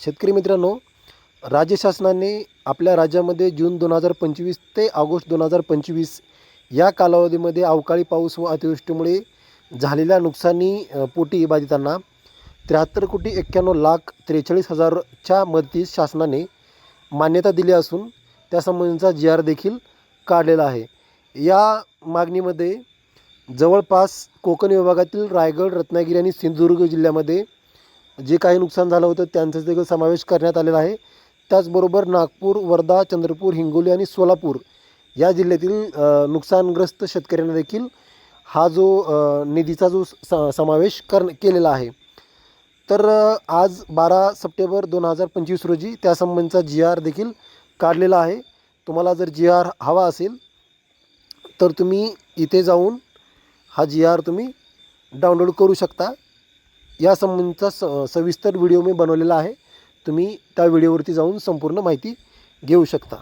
शेतकरी मित्रांनो राज्य शासनाने आपल्या राज्यामध्ये जून दोन हजार पंचवीस ते ऑगस्ट दोन हजार पंचवीस या कालावधीमध्ये अवकाळी पाऊस व अतिवृष्टीमुळे झालेल्या नुकसानी पोटी बाधितांना त्र्याहत्तर कोटी एक्क्याण्णव लाख त्रेचाळीस हजारच्या मदतीस शासनाने मान्यता दिली असून त्यासंबंधीचा जी आर देखील काढलेला आहे. या मागणीमध्ये जवळपास कोकण विभागातील रायगड रत्नागिरी आणि सिंधुदुर्ग जिल्ह्यामध्ये जे काही नुकसान झालं होतं त्यांचा देखील समावेश करण्यात आलेला आहे. त्याचबरोबर नागपूर वर्धा चंद्रपूर हिंगोली आणि सोलापूर या जिल्ह्यातील नुकसानग्रस्त शेतकऱ्यांना देखील हा जो निधीचा जो स समावेश कर केलेला आहे. तर आज बारा सप्टेंबर दोन हजार पंचवीस रोजी त्यासंबंधीचा जी आर देखील काढलेला आहे. तुम्हाला जर जी आर हवा असेल तर तुम्ही इथे जाऊन हा जी आर तुम्ही डाउनलोड करू शकता. यासंबंधीचा स सविस्तर व्हिडिओ मी बनवलेला आहे. तुम्ही त्या व्हिडिओवरती जाऊन संपूर्ण माहिती घेऊ शकता.